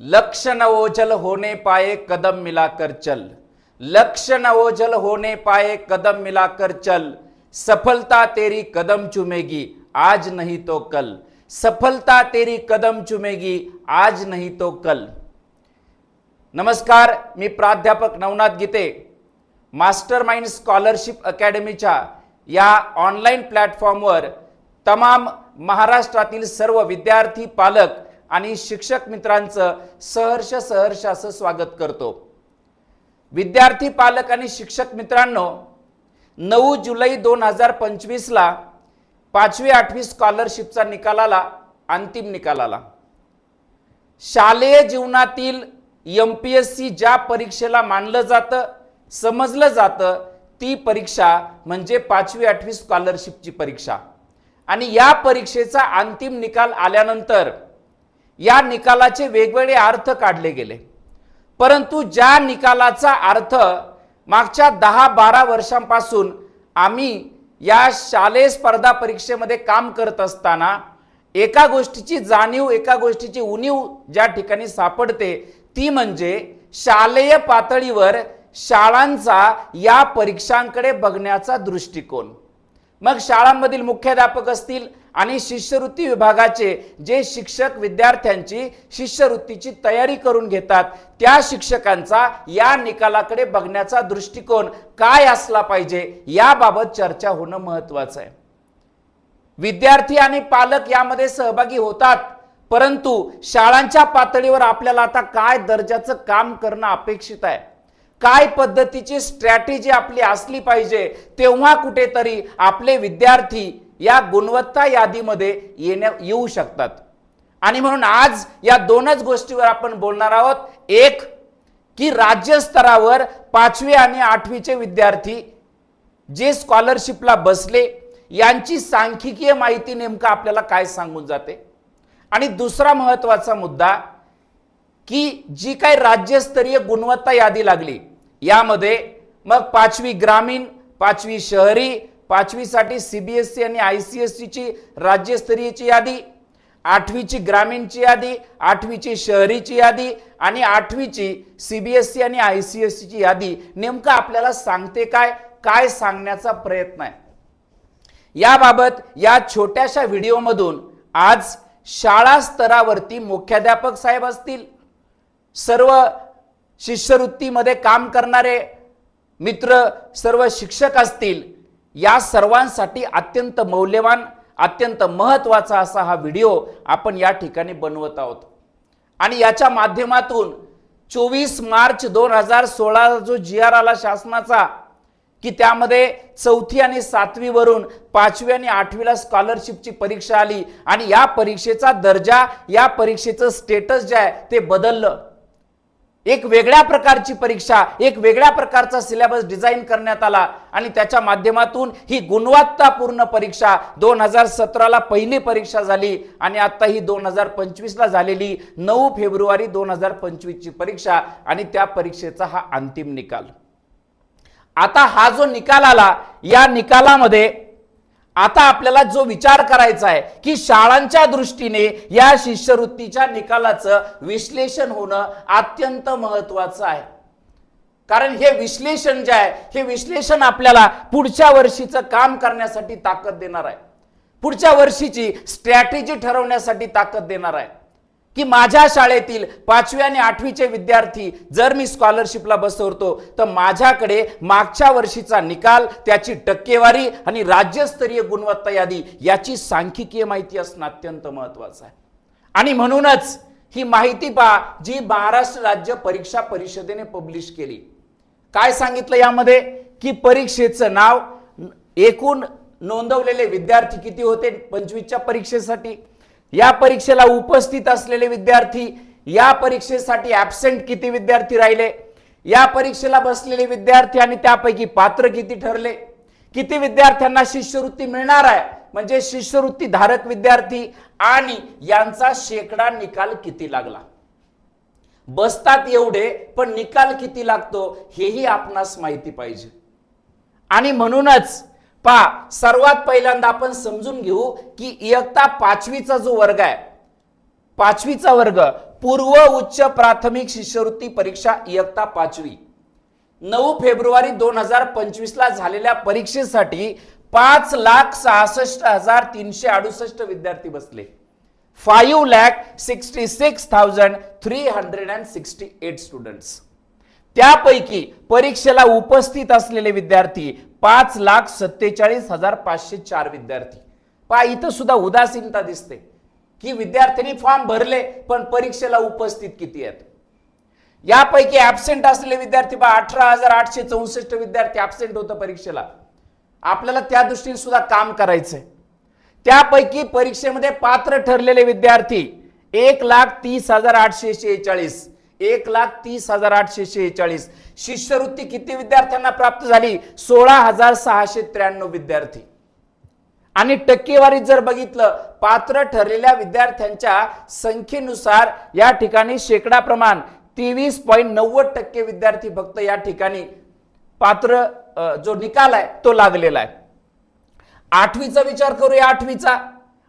लक्ष न ओझल होने पाए कदम मिलाकर चल. लक्ष न ओझल होने पाए कदम मिलाकर चल. सफलता तेरी कदम चुमेगी आज नहीं तो कल. सफलता तेरी कदम चुमेगी आज नहीं तो कल. नमस्कार मी प्राध्यापक Navnath Gite. Master mind scholarship अकॅडमीच्या या ऑनलाईन प्लॅटफॉर्मवर तमाम महाराष्ट्रातील सर्व विद्यार्थी पालक आणि शिक्षक मित्रांचं सहर्ष सहर्ष असं स्वागत करतो. विद्यार्थी पालक आणि शिक्षक मित्रांनो नऊ जुलै दोन हजार पंचवीसला पाचवी आठवी स्कॉलरशिपचा निकाल आला अंतिम निकाल आला शालेय जीवनातील एम पी एस सी ज्या परीक्षेला मानलं जातं समजलं जातं ती परीक्षा म्हणजे पाचवी आठवी स्कॉलरशिपची परीक्षा. आणि या परीक्षेचा अंतिम निकाल आल्यानंतर या निकालाचे वेगवेगळे अर्थ काढले गेले. परंतु ज्या निकालाचा अर्थ मागच्या दहा बारा वर्षांपासून आम्ही या शालेय स्पर्धा परीक्षेमध्ये काम करत असताना एका गोष्टीची जाणीव एका गोष्टीची उणीव ज्या ठिकाणी सापडते ती म्हणजे शालेय पातळीवर शाळांचा या परीक्षांकडे बघण्याचा दृष्टिकोन. मग शाळांमधील मुख्याध्यापक असतील आणि शिष्यवृत्ती विभागाचे जे शिक्षक विद्यार्थ्यांची शिष्यवृत्तीची तयारी करून घेतात त्या शिक्षकांचा या निकालाकडे बघण्याचा दृष्टिकोन काय असला पाहिजे याबाबत चर्चा होणं महत्वाचं आहे. विद्यार्थी आणि पालक यामध्ये सहभागी होतात परंतु शाळांच्या पातळीवर आपल्याला आता काय दर्जाचं काम करणं अपेक्षित आहे? काय पद्धतीची स्ट्रॅटेजी आपली असली पाहिजे तेव्हा कुठेतरी आपले विद्यार्थी या गुणवत्ता यादीमध्ये येण्या येऊ शकतात. आणि म्हणून आज या दोनच गोष्टीवर आपण बोलणार आहोत. एक की राज्यस्तरावर पाचवी आणि आठवीचे विद्यार्थी जे स्कॉलरशिपला बसले यांची सांख्यिकीय माहिती नेमकं आपल्याला काय सांगून जाते? आणि दुसरा महत्त्वाचा मुद्दा की जी काय राज्यस्तरीय गुणवत्ता यादी लागली यामध्ये मग पाचवी ग्रामीण पाचवी शहरी पाचवीसाठी सीबीएसई आणि आय सी एस सीची राज्यस्तरीयची यादी आठवीची ग्रामीणची यादी आठवीची शहरीची यादी आणि आठवीची सीबीएसई आणि आय सी एस सीची यादी नेमकं आपल्याला सांगते काय? काय सांगण्याचा प्रयत्न आहे? याबाबत या छोट्याशा व्हिडिओमधून आज शाळा स्तरावरती मुख्याध्यापक साहेब असतील. सर्व शिष्यवृत्तीमध्ये काम करणारे मित्र सर्व शिक्षक असतील. या सर्वांसाठी अत्यंत मौल्यवान अत्यंत महत्त्वाचा असा हा व्हिडिओ आपण या ठिकाणी बनवत आहोत. आणि याच्या माध्यमातून चोवीस मार्च दोन हजार सोळा जो जी आर आला शासनाचा की त्यामध्ये चौथी आणि सातवीवरून पाचवी आणि आठवीला स्कॉलरशिपची परीक्षा आली आणि या परीक्षेचा दर्जा या परीक्षेचं स्टेटस जे आहे ते बदललं. एक वेगळ्या प्रकारची परीक्षा एक वेगळ्या प्रकारचा सिलेबस डिझाईन करण्यात आला आणि त्याच्या माध्यमातून ही गुणवत्तापूर्ण परीक्षा दोन हजार सतराला पहिली परीक्षा झाली आणि आता ही दोन हजार पंचवीसला झालेली नऊ फेब्रुवारी दोन हजार पंचवीसची परीक्षा आणि त्या परीक्षेचा हा अंतिम निकाल. आता हा जो निकाल आला या निकालामध्ये आता आपल्याला जो विचार करायचा आहे की शाळांच्या दृष्टीने या शिष्यवृत्तीच्या निकालाचं विश्लेषण होणं अत्यंत महत्वाचं आहे. कारण हे विश्लेषण जे आहे हे विश्लेषण आपल्याला पुढच्या वर्षीचं काम करण्यासाठी ताकद देणार आहे. पुढच्या वर्षीची स्ट्रॅटेजी ठरवण्यासाठी ताकद देणार आहे. की माझ्या शाळेतील पाचवी आणि आठवीचे विद्यार्थी जर मी स्कॉलरशिपला बसवतो तर माझ्याकडे मागच्या वर्षीचा निकाल त्याची टक्केवारी आणि राज्यस्तरीय गुणवत्ता यादी याची सांख्यिकीय माहिती असणं अत्यंत महत्वाचं आहे. आणि म्हणूनच ही माहिती पहा जी महाराष्ट्र राज्य परीक्षा परिषदेने पब्लिश केली. काय सांगितलं यामध्ये? की परीक्षेचं नाव एकूण नोंदवलेले विद्यार्थी किती होते? पंचवीसच्या परीक्षेसाठी. या परीक्षेला उपस्थित असलेले विद्यार्थी या परीक्षेसाठी ऍबसेंट किती विद्यार्थी राहिले? या परीक्षेला बसलेले विद्यार्थी आणि त्यापैकी पात्र किती ठरले? किती विद्यार्थ्यांना शिष्यवृत्ती मिळणार आहे? म्हणजे शिष्यवृत्ती धारक विद्यार्थी आणि यांचा शेकडा निकाल किती लागला? बसतात एवढे पण निकाल किती लागतो हेही आपणास माहिती पाहिजे. आणि म्हणूनच पा सर्वात पहिल्यांदा आपण समजून घेऊ की इयत्ता पाचवीचा जो वर्ग आहे पाचवीचा वर्ग पूर्व उच्च प्राथमिक शिष्यवृत्ती परीक्षा इयत्ता पाचवी. नऊ फेब्रुवारी दोन हजार पंचवीस ला झालेल्या परीक्षेसाठी पाच लाख सहासष्ट हजार तीनशे अडुसष्ट विद्यार्थी बसले. Five lakh sixty six thousand three hundred and sixty eight students त्यापैकी परीक्षेला उपस्थित असलेले विद्यार्थी पाच लाख सत्तेचाळीस हजार पाचशे चार विद्यार्थी. पहा इथं सुद्धा उदासीनता दिसते की विद्यार्थ्यांनी फॉर्म भरले पण परीक्षेला उपस्थित किती आहेत? यापैकी ऍबसेंट असलेले विद्यार्थी पहा अठरा हजार आठशे चौसष्ट विद्यार्थी ऍबसेंट होतं परीक्षेला. आपल्याला त्या दृष्टीने सुद्धा काम करायचंय. त्यापैकी परीक्षेमध्ये पात्र ठरलेले विद्यार्थी एक लाख तीस हजार आठशे शेहेचाळीस. एक लाख तीस हजार आठशे शेहेचाळीस. शिष्यवृत्ती किती विद्यार्थ्यांना प्राप्त झाली? सोळा हजार सहाशे त्र्याण्णव विद्यार्थी. आणि टक्केवारीत जर बघितलं पात्र ठरलेल्या विद्यार्थ्यांच्या संख्येनुसार या ठिकाणी शेकडा प्रमाण तेवीस पॉईंट नव्वद टक्के विद्यार्थी फक्त या ठिकाणी पात्र जो निकाल आहे तो लागलेला आहे. आठवीचा विचार करूया आठवीचा.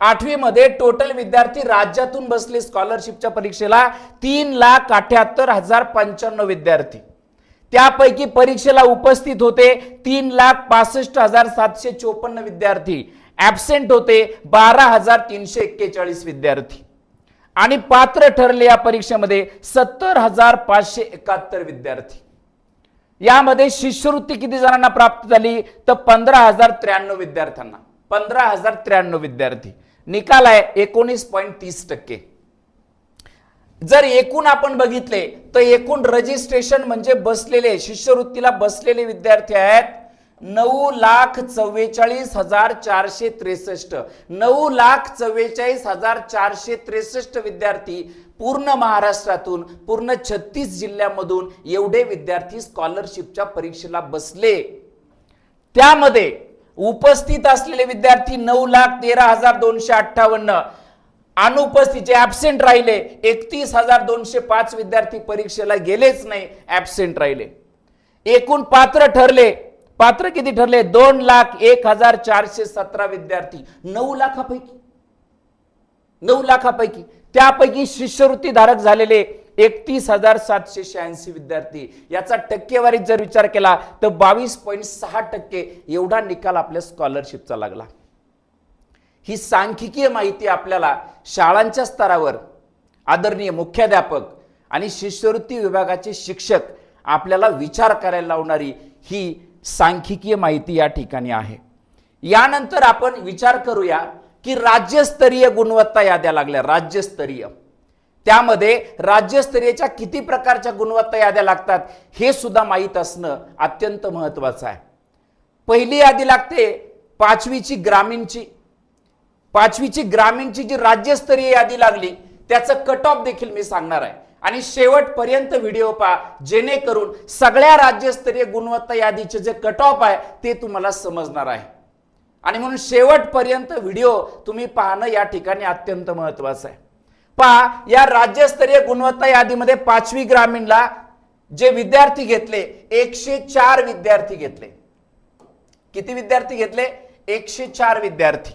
आठवीमध्ये टोटल विद्यार्थी राज्यातून बसले स्कॉलरशिपच्या परीक्षेला तीन लाख अठ्याहत्तर हजार पंच्याण्णव विद्यार्थी. त्यापैकी परीक्षेला उपस्थित होते तीन लाख पासष्ट हजार सातशे चोपन्न विद्यार्थी. ऍबसेंट होते बारा हजार तीनशे एक्केचाळीस विद्यार्थी. आणि पात्र ठरले या परीक्षेमध्ये सत्तर हजार पाचशे एकाहत्तर विद्यार्थी. यामध्ये शिष्यवृत्ती किती जणांना प्राप्त झाली? तर पंधरा हजार त्र्याण्णव विद्यार्थ्यांना. पंधरा हजार त्र्याण्णव विद्यार्थी. निकाल आहे एकोणीस पॉईंट तीस टक्के. जर एकूण आपण बघितले तर एकूण रजिस्ट्रेशन म्हणजे बसलेले शिष्यवृत्तीला बसलेले विद्यार्थी आहेत नऊ लाख चव्वेचाळीस हजार चारशे त्रेसष्ट. नऊ लाख चव्वेचाळीस हजार चारशे त्रेसष्ट विद्यार्थी पूर्ण महाराष्ट्रातून पूर्ण छत्तीस जिल्ह्यामधून एवढे विद्यार्थी स्कॉलरशिपच्या परीक्षेला बसले. त्यामध्ये उपस्थित असलेले विद्यार्थी नऊ लाख तेरा हजार दोनशे अठ्ठावन्न. अनुपस्थित जे ऍबसेंट राहिले एकतीस हजार दोनशे पाच विद्यार्थी परीक्षेला गेलेच नाही ऍबसेंट राहिले. एकूण पात्र ठरले पात्र किती ठरले? दोन लाख एक हजार चारशे सतरा विद्यार्थी. नऊ लाखापैकी. नऊ लाखापैकी. त्यापैकी शिष्यवृत्ती धारक झालेले एकतीस हजार सातशे शहाऐंशी विद्यार्थी. याचा टक्केवारीत जर विचार केला तर बावीस पॉईंट सहा टक्के एवढा निकाल आपल्या स्कॉलरशिपचा लागला. ही सांख्यिकीय माहिती आपल्याला शाळांच्या स्तरावर आदरणीय मुख्याध्यापक आणि शिष्यवृत्ती विभागाचे शिक्षक आपल्याला विचार करायला लावणारी ही सांख्यिकीय माहिती या ठिकाणी आहे. यानंतर आपण विचार करूया की राज्यस्तरीय गुणवत्ता याद्या लागल्या. राज्यस्तरीय. त्यामध्ये राज्यस्तरीयच्या किती प्रकारच्या गुणवत्ता याद्या लागतात हे सुद्धा माहीत असणं अत्यंत महत्वाचं आहे. पहिली यादी लागते पाचवीची ग्रामीणची. पाचवीची ग्रामीणची जी राज्यस्तरीय यादी लागली त्याचं कट ऑफ देखील मी सांगणार आहे. आणि शेवटपर्यंत व्हिडिओ पहा जेणेकरून सगळ्या राज्यस्तरीय गुणवत्ता यादीचे जे कट ऑफ आहे ते तुम्हाला समजणार आहे. आणि म्हणून शेवटपर्यंत व्हिडिओ तुम्ही पाहणं या ठिकाणी अत्यंत महत्वाचं आहे. पहा या राज्यस्तरीय गुणवत्ता यादीमध्ये पाचवी ग्रामीणला जे विद्यार्थी घेतले एकशे चार विद्यार्थी घेतले. किती विद्यार्थी घेतले? एकशे चार विद्यार्थी.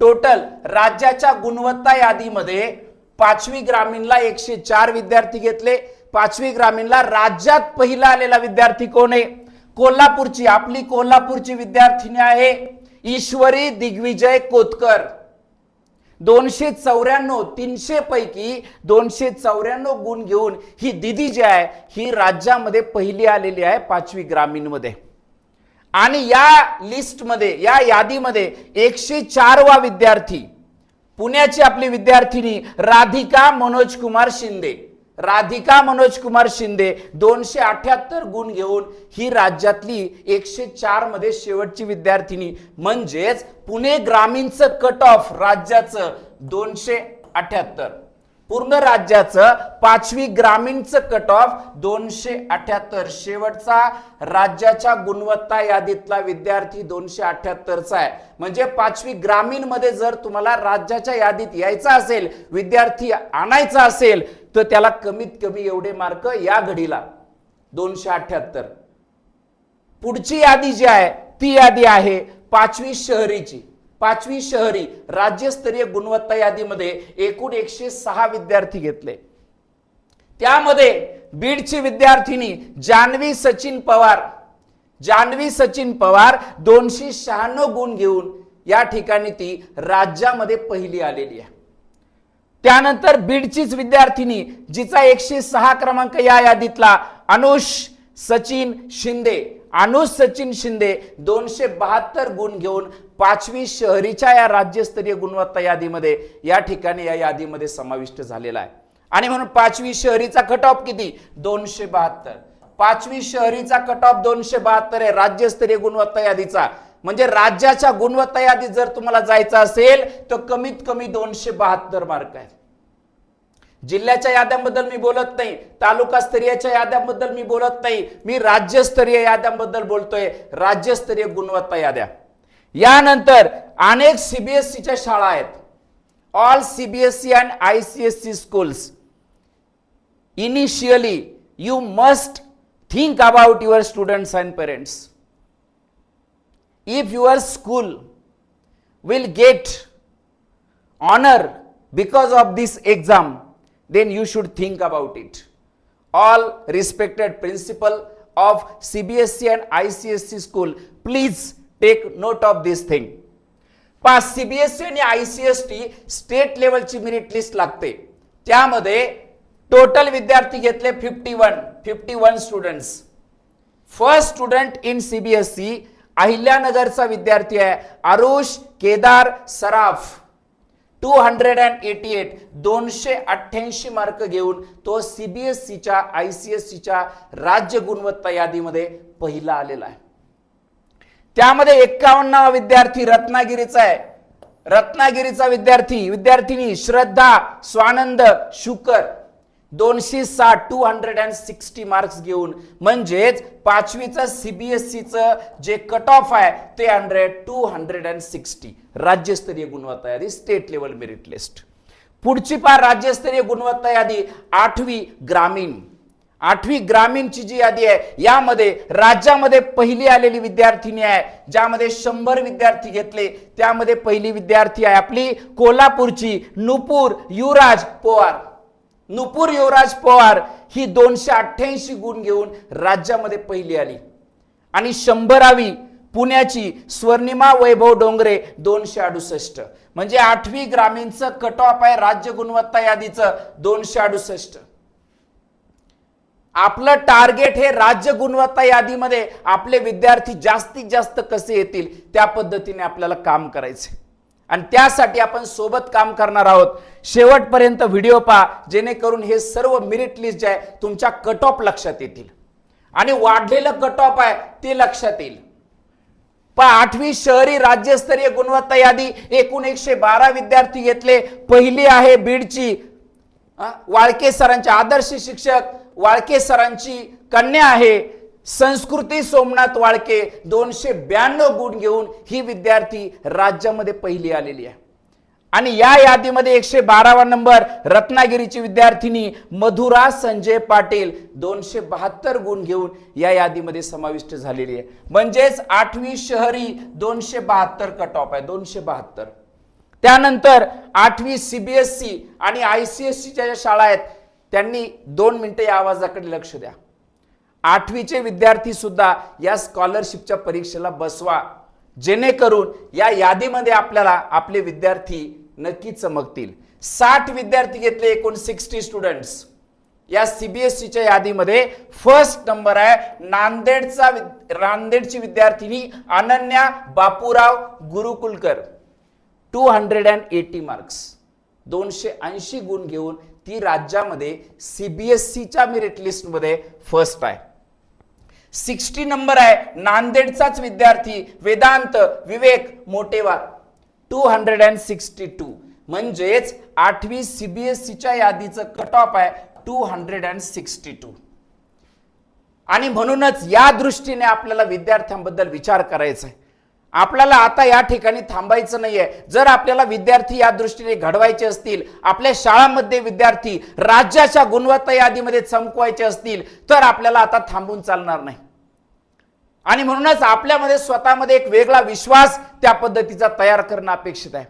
टोटल राज्याच्या गुणवत्ता यादीमध्ये पाचवी ग्रामीणला एकशे चार विद्यार्थी घेतले. पाचवी ग्रामीणला राज्यात पहिला आलेला विद्यार्थी कोण आहे? कोल्हापूरची आपली कोल्हापूरची विद्यार्थिनी आहे ईश्वरी दिग्विजय कोतकर. दोनशे चौऱ्याण्णव तीनशे पैकी दोनशे चौऱ्याण्णव गुण घेऊन ही दिदी जी आहे ही राज्यामध्ये पहिली आलेली आहे पाचवी ग्रामीणमध्ये. आणि या लिस्टमध्ये या यादीमध्ये एकशे चारवा विद्यार्थी पुण्याची आपली विद्यार्थिनी राधिका मनोज कुमार शिंदे. राधिका मनोज कुमार शिंदे दोनशे अठ्याहत्तर गुण घेऊन ही राज्यातली एकशे चारमध्ये शेवटची विद्यार्थिनी. म्हणजेच पुणे ग्रामीणचं कट ऑफ राज्याचं दोनशे अठ्याहत्तर. पूर्ण राज्याचं पाचवी ग्रामीणचं कट ऑफ दोनशे अठ्याहत्तर. शेवटचा राज्याच्या गुणवत्ता यादीतला विद्यार्थी दोनशे अठ्याहत्तरचा आहे. म्हणजे पाचवी ग्रामीणमध्ये जर तुम्हाला राज्याच्या यादीत यायचा असेल विद्यार्थी आणायचा असेल तर त्याला कमीत कमी एवढे मार्क या घडीला. दोनशे अठ्याहत्तर. पुढची यादी जी आहे ती यादी आहे पाचवी शहरीची. पाचवी शहरी राज्यस्तरीय गुणवत्ता यादीमध्ये एकूण एकशे सहा विद्यार्थी घेतले. त्यामध्ये बीडची विद्यार्थिनी जान्हवी सचिन पवार जान्हवी सचिन पवार दोनशे शहाण्णव गुण घेऊन या ठिकाणी ती राज्यामध्ये पहिली आलेली आहे. त्यानंतर बीडचीच विद्यार्थिनी जिचा एकशे सहा क्रमांक या यादीतला अनुष सचिन शिंदे अनुज सचिन शिंदे दोनशे बहात्तर गुण घेऊन पाचवी शहरीच्या या राज्यस्तरीय गुणवत्ता यादीमध्ये या ठिकाणी या यादीमध्ये समाविष्ट झालेला आहे. आणि म्हणून पाचवी शहरीचा कट ऑफ किती? दोनशे बहात्तर. पाचवी शहरीचा कट ऑफ दोनशे बहात्तर आहे राज्यस्तरीय गुणवत्ता यादीचा. म्हणजे राज्याच्या गुणवत्ता यादीत जर तुम्हाला जायचं असेल तर कमीत कमी दोनशे बहात्तर मार्क आहेत. जिल्ह्याच्या याद्यांबद्दल मी बोलत नाही तालुका स्तरीयच्या याद्यांबद्दल मी बोलत नाही मी राज्यस्तरीय याद्यांबद्दल बोलतोय राज्यस्तरीय गुणवत्ता याद्या. यानंतर अनेक सीबीएसईच्या शाळा आहेत. All CBSE and I C S C schools initially you must think about your students and parents if your school will get honor because of this exam, then you should think about it. All respected principal of CBSC and ICSC school, please take note of this thing. S CBSE आणि I C S T state लेवलची merit list लागते त्यामध्ये total विद्यार्थी घेतले fifty one fifty one students first student in CBSE अहिल्यानगरचा विद्यार्थी आहे Aarush Kedar Saraf two hundred and eighty eight दोनशे अठ्ठ्याऐंशी mark घेऊन तो सीबीएसईच्या आय सी एस सीच्या राज्य गुणवत्ता यादीमध्ये पहिला आलेला आहे. त्यामध्ये एक्कावन्नावा विद्यार्थी रत्नागिरीचा आहे. रत्नागिरीचा विद्यार्थी विद्यार्थिनी श्रद्धा स्वानंद शुकर. दोनशे साठ two hundred and sixty marks घेऊन. म्हणजेच पाचवीचं सीबीएसईचं जे कट ऑफ आहे ते hundred two hundred and sixty राज्यस्तरीय गुणवत्ता यादी स्टेट लेवल मेरिट लिस्ट पुढची पार राज्यस्तरीय गुणवत्ता यादी आठवी ग्रामीण. आठवी ग्रामीणची जी यादी आहे यामध्ये राज्यामध्ये पहिली आलेली विद्यार्थिनी आहे ज्यामध्ये शंभर विद्यार्थी घेतले त्यामध्ये पहिली विद्यार्थी आहे आपली कोल्हापूरची नुपूर युवराज पोवार. नुपूर युवराज पवार ही दोनशे अठ्ठ्याऐंशी गुण घेऊन राज्यामध्ये पहिली आली. आणि शंभरावी पुण्याची स्वर्णिमा वैभव डोंगरे दोनशे अडुसष्ट. म्हणजे आठवी ग्रामीणचं कट ऑफ आहे राज्य गुणवत्ता यादीचं दोनशे अडुसष्ट. आपलं टार्गेट हे राज्य गुणवत्ता यादीमध्ये आपले विद्यार्थी जास्तीत जास्त कसे येतील त्या पद्धतीने आपल्याला काम करायचे आणि त्यासाठी आपण सोबत काम करणार आहोत. शेवटपर्यंत व्हिडिओ पहा जेणेकरून हे सर्व मेरिट लिस्ट जे आहे तुमच्या कट ऑफ लक्षात येतील. आणि वाढलेलं कट ऑफ आहे ते लक्षात येईल. पहा आठवी शहरी राज्यस्तरीय गुणवत्ता यादी एकूण एकशे बारा विद्यार्थी घेतले. पहिली आहे बीडची वाळके सरांचे आदर्श शिक्षक. वाळके सरांची कन्या आहे. संस्कृती सोमनाथ वाळके दोनशे ब्याण्णव गुण घेऊन ही विद्यार्थी राज्यामध्ये पहिली आलेली आहे. आणि या यादीमध्ये एकशे बारावा नंबर रत्नागिरीची विद्यार्थिनी मधुरा संजय पाटील दोनशे बहात्तर गुण घेऊन या यादीमध्ये समाविष्ट झालेली आहे. म्हणजेच आठवी शहरी दोनशे बहात्तर कट ऑफ आहे दोनशे बहात्तर. त्यानंतर आठवी सीबीएसई आणि आय सी एस सीच्या ज्या शाळा आहेत त्यांनी दोन मिनिटं या आवाजाकडे लक्ष द्या. आठवीचे विद्यार्थी सुद्धा या स्कॉलरशिपच्या परीक्षेला बसवा. जेणेकरून या यादीमध्ये आपल्याला आपले विद्यार्थी नक्की चमकतील. साठ विद्यार्थी घेतले एकूण सिक्स्टी स्टुडंट्स या सीबीएसईच्या यादीमध्ये फर्स्ट नंबर आहे नांदेडचा नांदेडची विद्यार्थिनी Ananya Bapurao Gurukulkar. Two hundred and eighty marks दोनशे ऐंशी गुण घेऊन ती राज्यामध्ये सीबीएसईच्या मेरिट लिस्टमध्ये फर्स्ट आहे. सिक्स्टी नंबर आहे. नांदेडचाच विद्यार्थी Vedant Vivek Motewar. Two hundred and sixty two म्हणजेच आठवी सीबीएसईच्या यादीचं कट ऑफ आहे two hundred and sixty two आणि म्हणूनच या दृष्टीने आपल्याला विद्यार्थ्यांबद्दल विचार करायचा आहे आपल्याला आता या ठिकाणी थांबायचं नाहीये. जर आपल्याला विद्यार्थी या दृष्टीने घडवायचे असतील आपल्या शाळांमध्ये विद्यार्थी राज्याच्या गुणवत्ता यादीमध्ये चमकवायचे असतील तर आपल्याला आता थांबून चालणार नाही. आणि म्हणूनच आपल्यामध्ये स्वतःमध्ये एक वेगळा विश्वास त्या पद्धतीचा तयार करणं अपेक्षित आहे.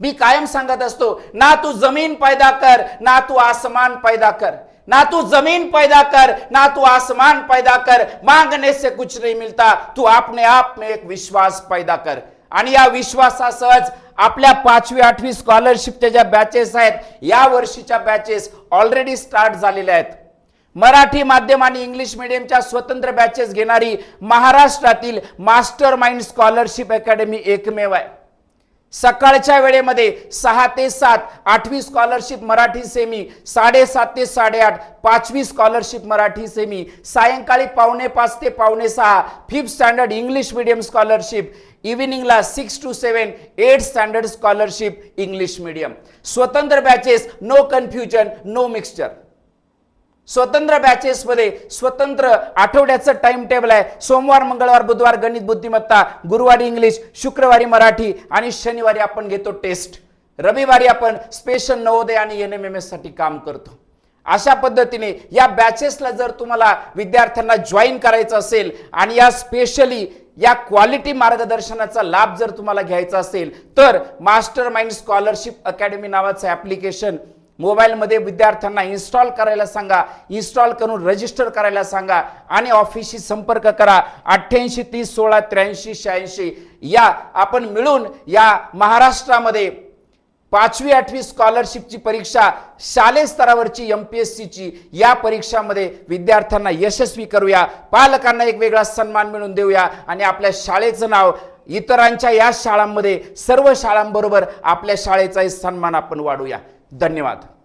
मी कायम सांगत असतो ना तू जमीन पैदा कर ना तू आसमान पैदा कर. ना तू जमीन पैदा कर ना तू आसमान पैदा कर मांगने से कुछ नहीं मिलता तू अपने आप में एक विश्वास पैदा कर. आणि या विश्वासासहच आपल्या पाचवी आठवी स्कॉलरशिपच्या ज्या बॅचेस आहेत या वर्षीच्या बॅचेस ऑलरेडी स्टार्ट झालेल्या आहेत. मराठी माध्यम आणि इंग्लिश मिडियमच्या स्वतंत्र बॅचेस घेणारी महाराष्ट्रातील मास्टर माइंड स्कॉलरशिप अकॅडमी एकमेव आहे. सकाळच्या वेळेमध्ये सहा ते सात आठवी स्कॉलरशिप मराठी सेमी साडेसात ते साडेआठ पाचवी स्कॉलरशिप मराठी सेमी सायंकाळी पावणे पाच ते पावणे सहा fifth standard English medium scholarship इव्हिनिंगला six two seven eight standard scholarship English medium स्वतंत्र batches no confusion no mixture स्वतंत्र बॅचेसमध्ये स्वतंत्र आठवड्याचं टाइम टेबल आहे. सोमवार मंगळवार बुधवार गणित बुद्धिमत्ता गुरुवारी इंग्लिश शुक्रवारी मराठी आणि शनिवारी आपण घेतो टेस्ट रविवारी आपण स्पेशल नवोदय आणि एन एम एम एससाठी काम करतो. अशा पद्धतीने या बॅचेसला जर तुम्हाला विद्यार्थ्यांना जॉईन करायचं असेल आणि या स्पेशली या क्वालिटी मार्गदर्शनाचा लाभ जर तुम्हाला घ्यायचा असेल तर मास्टर माइंड स्कॉलरशिप अकॅडमी नावाचं ॲप्लिकेशन मोबाईलमध्ये विद्यार्थ्यांना इन्स्टॉल करायला सांगा इन्स्टॉल करून रजिस्टर करायला सांगा आणि ऑफिसशी संपर्क करा. अठ्ठ्याऐंशी तीस सोळा त्र्याऐंशी शहाऐंशी. या आपण मिळून या महाराष्ट्रामध्ये पाचवी आठवी स्कॉलरशिपची परीक्षा शालेय स्तरावरची एम पी एस सीची या परीक्षामध्ये विद्यार्थ्यांना यशस्वी करूया. पालकांना एक वेगळा सन्मान मिळून देऊया आणि आपल्या शाळेचं नाव इतरांच्या या शाळांमध्ये सर्व शाळांबरोबर आपल्या शाळेचाही सन्मान आपण वाढूया. धन्यवाद.